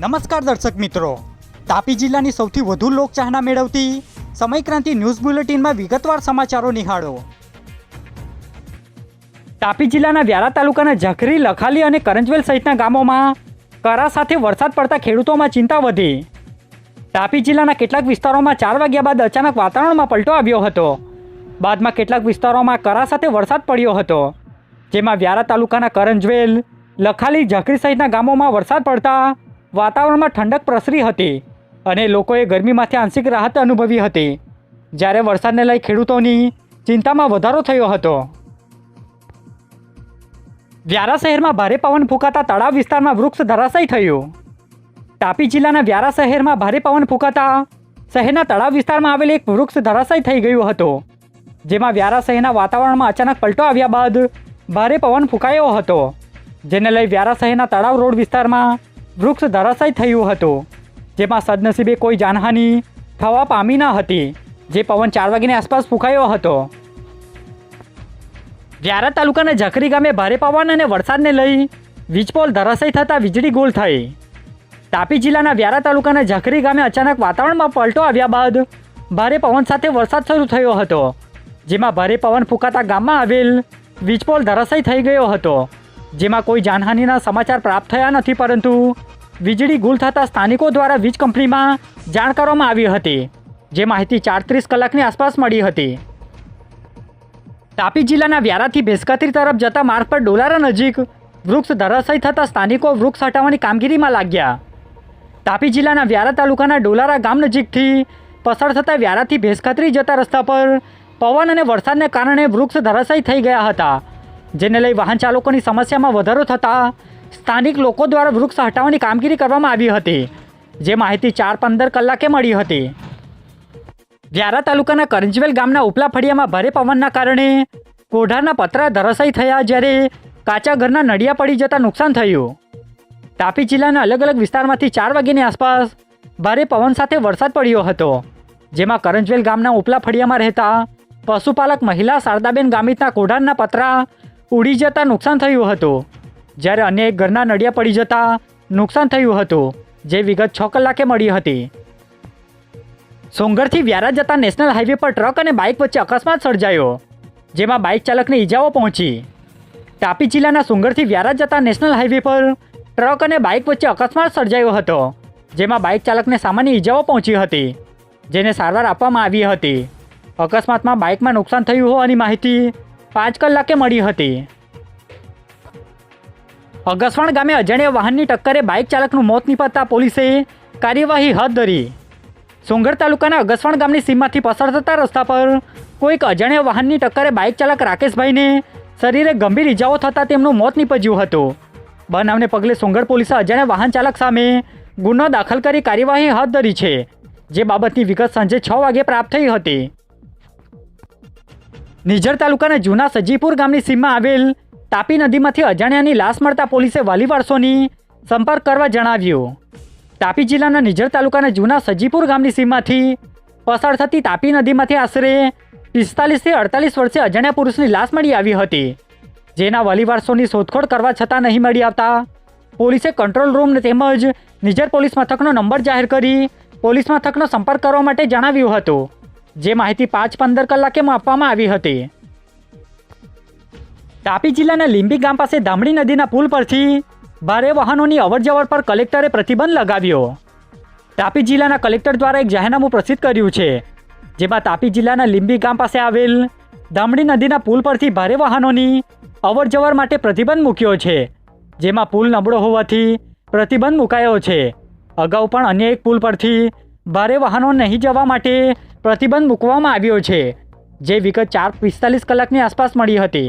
નમસ્કાર દર્શક મિત્રો. તાપી જિલ્લાની સૌથી વધુ લોકચાહના મેળવતી સમયક્રાંતિ ન્યૂઝ બુલેટિનમાં વિગતવાર સમાચારો નિહાળો. તાપી જિલ્લાના વ્યારા તાલુકાના ઝખરી, લખાલી અને કરંજવેલ સહિતના ગામોમાં કરા સાથે વરસાદ પડતા ખેડૂતોમાં ચિંતા વધી. તાપી જિલ્લાના કેટલાક વિસ્તારોમાં ચાર વાગ્યા બાદ અચાનક વાતાવરણમાં પલટો આવ્યો હતો. બાદમાં કેટલાક વિસ્તારોમાં કરા સાથે વરસાદ પડ્યો હતો. જેમાં વ્યારા તાલુકાના કરંજવેલ, લખાલી, ઝખરી સહિતના ગામોમાં વરસાદ પડતા વાતાવરણમાં ઠંડક પ્રસરી હતી અને લોકોએ ગરમીમાંથી આંશિક રાહત અનુભવી હતી. જ્યારે વરસાદને લઈ ખેડૂતોની ચિંતામાં વધારો થયો હતો. વ્યારા શહેરમાં ભારે પવન ફૂંકાતા તળાવ વિસ્તારમાં વૃક્ષ ધરાશાય થયું. તાપી જિલ્લાના વ્યારા શહેરમાં ભારે પવન ફૂંકાતા શહેરના તળાવ વિસ્તારમાં આવેલ એક વૃક્ષ ધરાશાય થઈ ગયું હતું, જેમાં વ્યારા શહેરના વાતાવરણમાં અચાનક પલટો આવ્યા બાદ ભારે પવન ફૂંકાયો હતો. જેને લઈ વ્યારા શહેરના તળાવ રોડ વિસ્તારમાં વૃક્ષ ધરાશાય થયું હતું, જેમાં સદનસીબે કોઈ જાનહાનિ થવા પામી ન હતી, જે પવન ચાર વાગ્યાની આસપાસ ફૂંકાયો હતો. વ્યારા તાલુકાના ઝખરી ગામે ભારે પવન અને વરસાદને લઈ વીજપોલ ધરાશય થતાં વીજળી ગોલ થઈ. તાપી જિલ્લાના વ્યારા તાલુકાના ઝખરી ગામે અચાનક વાતાવરણમાં પલટો આવ્યા બાદ ભારે પવન સાથે વરસાદ શરૂ થયો હતો, જેમાં ભારે પવન ફૂંકાતા ગામમાં આવેલ વીજપોલ ધરાશય થઈ ગયો હતો, જેમાં કોઈ જાનહાનિના સમાચાર પ્રાપ્ત થયા નથી, પરંતુ વીજળી ગુલ થતાં સ્થાનિકો દ્વારા વીજ કંપનીમાં જાણ કરવામાં આવી હતી, જે માહિતી ચારત્રીસ કલાકની આસપાસ મળી હતી. તાપી જિલ્લાના વ્યારાથી ભેસકાત્રી તરફ જતા માર્ગ પર ડોલારા નજીક વૃક્ષ ધરાશય થતાં સ્થાનિકો વૃક્ષ હટાવવાની કામગીરીમાં લાગ્યા. તાપી જિલ્લાના વ્યારા તાલુકાના ડોલારા ગામ નજીકથી પસાર થતાં વ્યારાથી ભેસકાત્રી જતા રસ્તા પર પવન અને વરસાદને કારણે વૃક્ષ ધરાશય થઈ ગયા હતા, જેને લઈ વાહન ચાલકોની સમસ્યામાં વધારો થતાં સ્થાનિક લોકો દ્વારા વૃક્ષ હટાવવાની કામગીરી કરવામાં આવી હતી, જે માહિતી ચાર પંદર કલાકે મળી હતી. વ્યારા તાલુકાના કરંજવેલ ગામના ઉપલા ફળિયામાં ભારે પવનના કારણે કોઢાના પતરા ધરાશયી થયા જ્યારે કાચા ઘરના નડિયા પડી જતા નુકસાન થયું. તાપી જિલ્લાના અલગ અલગ વિસ્તારમાંથી ચાર વાગ્યાની આસપાસ ભારે પવન સાથે વરસાદ પડ્યો હતો, જેમાં કરંજવેલ ગામના ઉપલા ફળિયામાં રહેતા પશુપાલક મહિલા શારદાબેન ગામિતના કોઢારના પતરા ઉડી જતા નુકસાન થયું હતું. જ્યારે અન્ય એક ઘરના નડિયા પડી જતા નુકસાન થયું હતું, જે વિગત છ કલાકે મળી હતી. સોંગરથી વ્યારા જતા નેશનલ હાઈવે પર ટ્રક અને બાઇક વચ્ચે અકસ્માત સર્જાયો, જેમાં બાઇક ચાલકને ઈજાઓ પહોંચી. તાપી જિલ્લાના સુંગરથી વ્યારા જતા નેશનલ હાઈવે પર ટ્રક અને બાઇક વચ્ચે અકસ્માત સર્જાયો હતો, જેમાં બાઇક ચાલકને સામાન્ય ઈજાઓ પહોંચી હતી, જેને સારવાર આપવામાં આવી હતી. અકસ્માતમાં બાઇકમાં નુકસાન થયું હોવાની માહિતી પાંચ કલાકે મળી હતી. અગસવાણ ગામે અજાણ્યા વાહનની ટક્કરે બાઇક ચાલકનું મોત નીપજતા પોલીસે કાર્યવાહી હાથ ધરી. સોંગઢ તાલુકાના અગસવાણ ગામની સીમમાંથી પસાર થતા રસ્તા પર કોઈક અજાણ્યા વાહનની ટક્કરે બાઇક ચાલક રાકેશભાઈને શરીરે ગંભીર ઇજાઓ થતાં તેમનું મોત નીપજ્યું હતું. બનાવને પગલે સોંગઢ પોલીસે અજાણ્યા વાહન ચાલક સામે ગુનો દાખલ કરી કાર્યવાહી હાથ ધરી છે, જે બાબતની વિગત સાંજે છ વાગે પ્રાપ્ત થઈ હતી. નિઝર તાલુકાના જૂના સજીપુર ગામની સીમમાં આવેલ તાપી નદીમાંથી અજાણ્યાની લાશ મળતા પોલીસે વાલી વારસોની સંપર્ક કરવા જણાવ્યું. તાપી જિલ્લાના નિઝર તાલુકાના જૂના સજીપુર ગામની સીમમાંથી પસાર થતી તાપી નદીમાંથી આશરે પિસ્તાલીસથી અડતાલીસ વર્ષે અજાણ્યા પુરુષની લાશ મળી આવી હતી. જેના વલીવારસોની શોધખોળ કરવા છતાં નહીં મળી આવતા, પોલીસે કંટ્રોલ રૂમ તેમજ નિઝર પોલીસ મથકનો નંબર જાહેર કરી પોલીસ મથકનો સંપર્ક કરવા માટે જણાવ્યું હતું. જે માહિતી પાંચ પંદર કલાકે આપવામાં આવી હતી. તાપી જિલ્લાના લીંબી ગામ પાસે ધામડી નદીના પુલ પરથી ભારે વાહનોની અવરજવર પર કલેક્ટરે પ્રતિબંધ લગાવ્યો. તાપી જિલ્લાના કલેક્ટર દ્વારા એક જાહેરનામું પ્રસિદ્ધ કર્યું છે, જેમાં તાપી જિલ્લાના લીંબી ગામ પાસે આવેલ ધામડી નદીના પુલ પરથી ભારે વાહનોની અવરજવર માટે પ્રતિબંધ મૂક્યો છે, જેમાં પુલ નબળો હોવાથી પ્રતિબંધ મુકાયો છે. અગાઉ પણ અન્ય એક પુલ પરથી ભારે વાહનો નહીં જવા માટે પ્રતિબંધ મૂકવામાં આવ્યો છે, જે વિગત ચાર પિસ્તાલીસ કલાકની આસપાસ મળી હતી.